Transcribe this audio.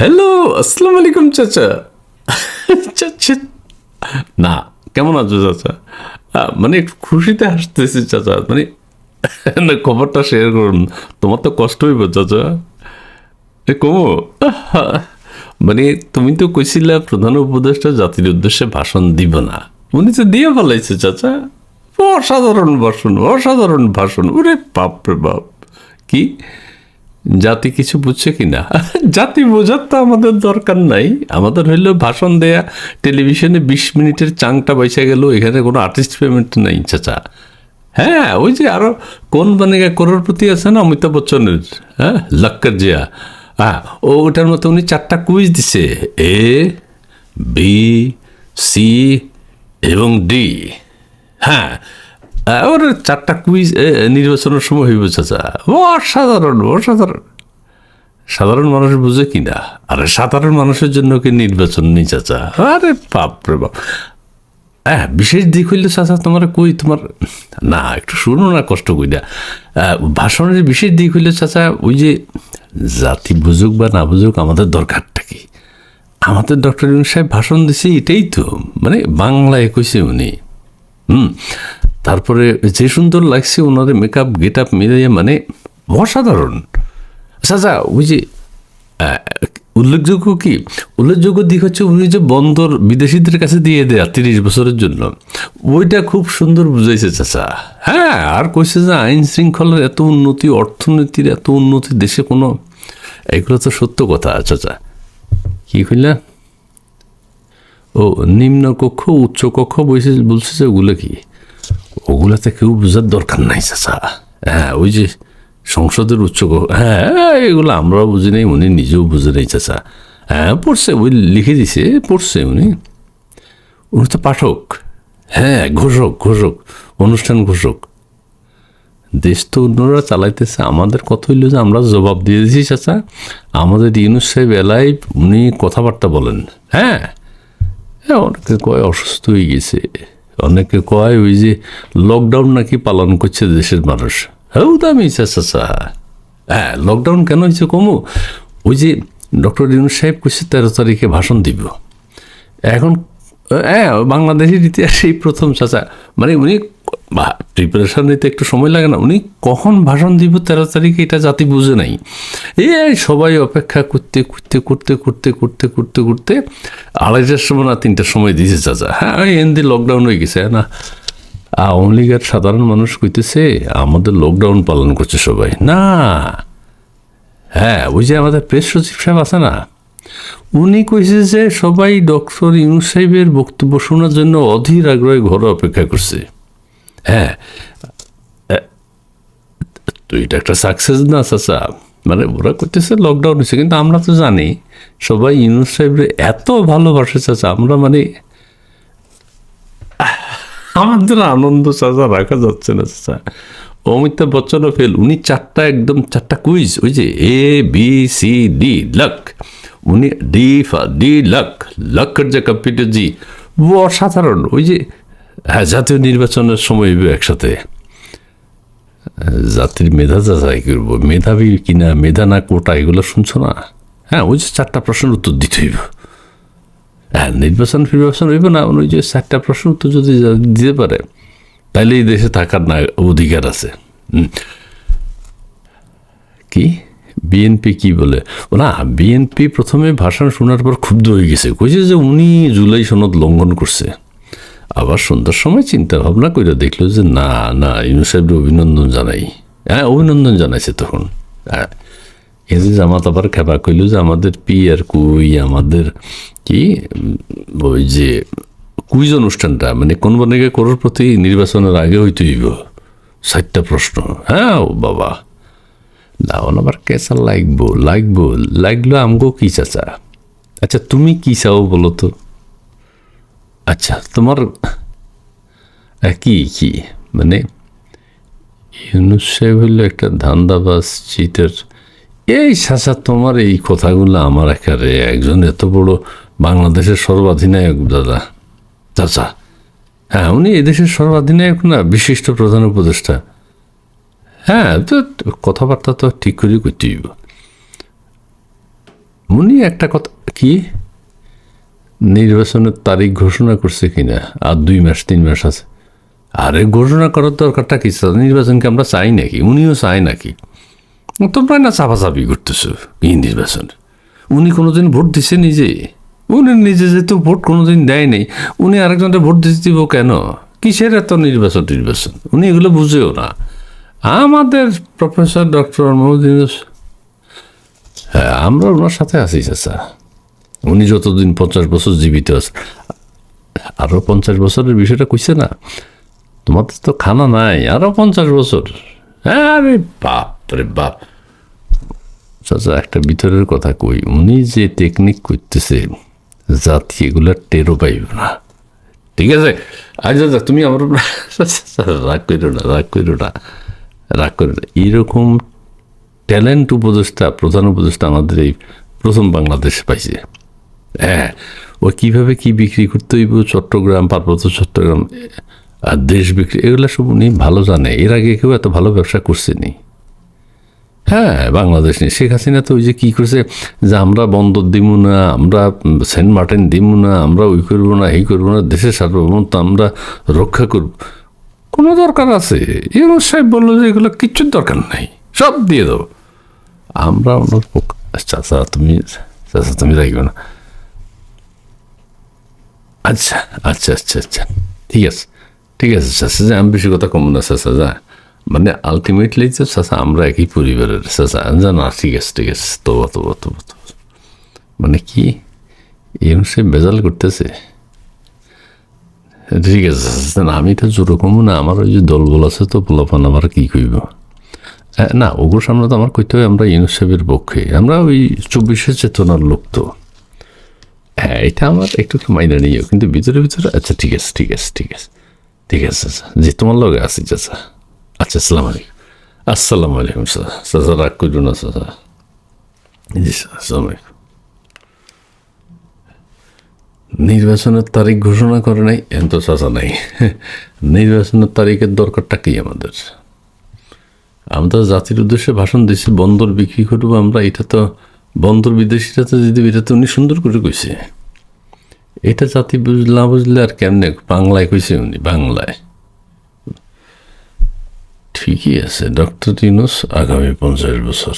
Hello আসসালামু আলাইকুম চাচা চাচা না কেমন আছো চাচা মানে একটু খুশিতে হাসতেছি চাচা মানে না, খবরটা শেয়ার করুন। তোমার তো কষ্ট হইব চাচা এ, কমো। মানে তুমি তো কইছিলা, প্রধান উপদেষ্টা জাতির উদ্দেশ্যে ভাষণ দিব না। উনি তো দিয়ে ফেলাইছে চাচা অসাধারণ ভাষণ অসাধারণ ভাষণ। ওরে বাপ রে বাপ। কি? জাতি কিছু বুঝছে কি না জাতি বোঝার তো আমাদের দরকার নাই। আমাদের হইল ভাষণ দেয়া, টেলিভিশনে বিশ মিনিটের চাংটা বসে গেল, এখানে কোনো আর্টিস্ট পেমেন্ট নাই, চাচা। হ্যাঁ ওই যে আরও কোন মানে করোড়পতি আছে না অমিতাভ বচ্চনের? হ্যাঁ লক্কর জিয়া। হ্যাঁ ও ওটার মতো উনি চারটা কুইজ দিছে, এ, বি, সি এবং ডি। হ্যাঁ ওর চারটা কুইজ নির্বাচনের সময় হইব চাচা। অসাধারণ অসাধারণ। সাধারণ মানুষ বুঝে কি না? আরে সাধারণ মানুষের জন্য কি নির্বাচন নেই চাচা? আরে বাপ রে বাপ। হ্যাঁ বিশেষ দিক হইলে চাচা তোমার কই তোমার না একটু শুনো না কষ্ট কইরা। আহ, ভাষণের বিশেষ দিক হইলে চাচা ওই যে জাতি বুঝুক বা না বুঝুক আমাদের দরকারটা কি? আমাদের ডক্টর ইউনুস সাহেব ভাষণ দিছে এটাই তো। মানে বাংলায় কইছে উনি। হুম। তারপরে যে সুন্দর লাগছে ওনাদের মেকআপ গেট আপ মিলাইয়া মানে অসাধারণ। চাচা ওই যে উল্লেখযোগ্য কি? উল্লেখযোগ্য দিক হচ্ছে উনি যে বন্দর বিদেশিদের কাছে দিয়ে দেয়া তিরিশ বছরের জন্য, ওইটা খুব সুন্দর বুঝাইছে, চাচা। হ্যাঁ আর কইছে যে আইন শৃঙ্খলার এত উন্নতি, অর্থনীতির এত উন্নতি, দেশে কোনো, এগুলো তো সত্য কথা, চাচা। কি কইলা? ও নিম্ন কক্ষ উচ্চ কক্ষ বলছে বলছে যে ওগুলো কি? ওগুলাতে কেউ বোঝার দরকার নাই, চাচা। হ্যাঁ ওই যে সংসদের উচ্চ হ্যাঁ এগুলো আমরাও বুঝি নাই, উনি নিজেও বুঝে নেই, চাচা। হ্যাঁ পড়ছে, ওই লিখে দিছে, পড়ছে উনি। উনি তো পাঠক। হ্যাঁ ঘোষক ঘোষক, অনুষ্ঠান ঘোষক। দেশ তো অন্যরা চালাইতেছে, আমাদের কথা হইল যে আমরা জবাব দিয়ে দিয়েছি চাচা। আমাদের ইউনুস সাহেব এলাই, উনি কথাবার্তা বলেন। হ্যাঁ হ্যাঁ অনেকে কয় অসুস্থ হয়ে গেছে। অনেকে কয়, ওই যে লকডাউন নাকি পালন করছে দেশের মানুষ? হ্যাঁ দামি চাচা হ্যাঁ লকডাউন কেন হয়েছে কমু? ওই যে ডক্টর ইউনুস সাহেব কুসি তেরো তারিখে ভাষণ দিব। এখন হ্যাঁ বাংলাদেশের ইতিহাসে এই প্রথম চাচা মানে উনি প্রিপারেশন নিতে একটু সময় লাগে না। উনি কখন ভাষণ দিব তেরো তারিখে এটা জাতি বুঝে নাই। এই সবাই অপেক্ষা করতে করতে করতে করতে করতে করতে করতে আড়াইটার সময় না তিনটার সময় দিয়েছে চাচা। হ্যাঁ এনদি লকডাউন হয়ে গেছে না? আওয়ামী লীগের সাধারণ মানুষ কইতেছে, আমাদের লকডাউন পালন করছে সবাই। না। হ্যাঁ ওই যে আমাদের প্রেস সচিব সাহেব আছে না? উনি কইছে যে সবাই ডক্টর ইউনুস সাহেবের বক্তব্য শোনার জন্য অধীর আগ্রহে ঘরে অপেক্ষা করছে। হ্যাঁ তো এটা একটা সাকসেস না, চাচা? মানে ওরা করতেছে লকডাউন হয়েছে, কিন্তু আমরা তো জানি, সবাই ইউনুস সাহেবের এত ভালোবাসে, চাচা। আমরা মানে আমাদের আনন্দ, চাচা, রাখা যাচ্ছে না, চাচা। অমিতাভ বচ্চনও ফেল উনি চারটা একদম, চারটা কুইজ ওই যে A B C D lock উনি ডি ফা ডি লক লকের যে কম্পিউটার জি, অসাধারণ। ওই যে হ্যাঁ জাতীয় নির্বাচনের সময় একসাথে। জাতির মেধা যাচাই করব। মেধাবী কিনা, মেধা না কোটা, এগুলো শুনছো না? হ্যাঁ ওই যে চারটা প্রশ্নের উত্তর দিতে হইব। হ্যাঁ নির্বাচন ফির্বাচন হইব না, ওই যে চারটা প্রশ্ন উত্তর যদি দিতে পারে তাহলে এই দেশে থাকার না অধিকার আছে। কি? বিএনপি কি বলে? ও না, বিএনপি প্রথমে ভাষণ শোনার পর ক্ষুব্ধ হয়ে গেছে। কইছে যে উনি জুলাই সনদ লঙ্ঘন করছে। আবার সন্ধ্যার সময় চিন্তা ভাবনা করে দেখল যে না না ইউনুসাহেবের অভিনন্দন জানাই। হ্যাঁ অভিনন্দন জানাইছে তখন। হ্যাঁ যে জামাত আবার খেপা কইল যে আমাদের পি আর কুই, আমাদের কি, ওই যে কুইজ অনুষ্ঠানটা মানে কোন বনেকে করার প্রতি নির্বাচনের আগে হইতে হইব। ষাটটা প্রশ্ন। হ্যাঁ ও বাবা। লাউন আবার কেসা লাগবো লাগবো, লাগল আমগো কি চাচা? আচ্ছা তুমি কি চাও বলো তো? আচ্ছা তোমার আহ, কি? মানে ইউনুস সাহেব হইল একটা ধান্দাবাজ চিটের এই চাচা তোমার এই কথাগুলো আমার একারে একজন এত বড় বাংলাদেশের সর্বাধিনায়ক দাদা চাচা। হ্যাঁ উনি এদেশের সর্বাধিনায়ক না বিশিষ্ট প্রধান উপদেষ্টা। হ্যাঁ তো কথাবার্তা তো ঠিক করে করতে হইব উনি একটা কথা কি? নির্বাচনের তারিখ ঘোষণা করছে কিনা? আর দুই মাস তিন মাস আছে। আরে ঘোষণা করার দরকারটা কি? নির্বাচনকে আমরা চাই নাকি? উনিও চায় নাকি? তোমরা না চাপাচাপি করতেছো কি নির্বাচন। উনি কোনোদিন ভোট দিছে নিজে? উনি নিজে যেহেতু ভোট কোনোদিন দেয় নেই, উনি আরেকজনটা ভোট দিতে দিব কেন? কিসের এত নির্বাচন নির্বাচন? উনি এগুলো বুঝেও না। আমাদের প্রফেসর ডক্টর মোহাম্মদ হ্যাঁ আমরা ওনার সাথে আছি, চাচা। উনি যতদিন পঞ্চাশ বছর জীবিত আছে আরও পঞ্চাশ বছরের বিষয়টা কইছে না? তোমাদের তো খানা নাই আরও পঞ্চাশ বছর। আরে বাপ রে বাপ। চাচা, একটা ভিতরের কথা কই, উনি যে টেকনিক করতেছে, জাতি এগুলো টেরো পাইব না। ঠিক আছে? আজ দাদা তুমি আমার রাগ করো না, রাগ করো না, রাগ করো না। এইরকম ট্যালেন্ট উপদেষ্টা, প্রধান উপদেষ্টা আমাদের এই প্রথম বাংলাদেশে পাইছে। হ্যাঁ ও কীভাবে কি বিক্রি করতে হইব? চট্টগ্রাম, পার্বত্য চট্টগ্রাম আর দেশ বিক্রি, এগুলো সব উনি ভালো জানে। এর আগে কেউ এত ভালো ব্যবসা করছেনি হ্যাঁ বাংলাদেশ নিয়ে। শেখ হাসিনা তো ওই যে কী করছে যে আমরা বন্দর দিব না, আমরা সেন্ট মার্টিন দিব না, আমরা ওই করব না, এই করব না দেশের সার্বভৌমত্ব আমরা রক্ষা করব। কোনো দরকার আছে? ইউনুস সাহেব বলল যে এগুলো কিচ্ছুর দরকার নাই। সব দিয়ে দেবো। আমরা ওনার চাচা তুমি চাচা তুমি রাখবে না। আচ্ছা আচ্ছা আচ্ছা আচ্ছা। ঠিক আছে। ঠিক আছে, চাচা যে আমি বেশি কথা কম না, চাচা যা। মানে আলটিমেটলি তো চাচা আমরা একই পরিবারের, চাচা যা না ঠিক আছে ঠিক আছে, তবা তবা তবা মানে কি? এরকম সে বেজাল করতেছে। ঠিক আছে না আমি তো যেরকম না, আমার ওই যে দলবল আছে তো, পোলাপান আমার কী কইব? না, ওগুলোর সামনে তো আমার কইতে হবে আমরা ইউনুস সাহেবের পক্ষে। আমরা ওই চব্বিশের চেতনার লোক তো। হ্যাঁ এটা আমার একটু মাইনে নিও, কিন্তু ভিতরে ভিতরে আচ্ছা ঠিক আছে ঠিক আছে ঠিক আছে। ঠিক আছে জি, তোমার লগে আছি চাচা আচ্ছা আসসালাম আলাইকুম। আসসালামু আলাইকুম চাচা চাচা রাগ করো না চাচা জি আসসালামু আলাইকুম। নির্বাচনের তারিখ ঘোষণা করে নাই এন তো চাচা নাই। নির্বাচনের তারিখের দরকারটা কি আমাদের? আমরা জাতির উদ্দেশ্যে ভাষণ দিচ্ছি বন্দর বিক্রি করব আমরা, এটা তো বন্দর বিদেশিরা তো যদি, এটা তো উনি সুন্দর করে কইছে। এটা জাতি বুঝলে না বুঝলে আর কেমনে বাংলায় কইছে উনি? বাংলায়। ঠিকই আছে, ডক্টর ইউনুস আগামী পঞ্চাশ বছর।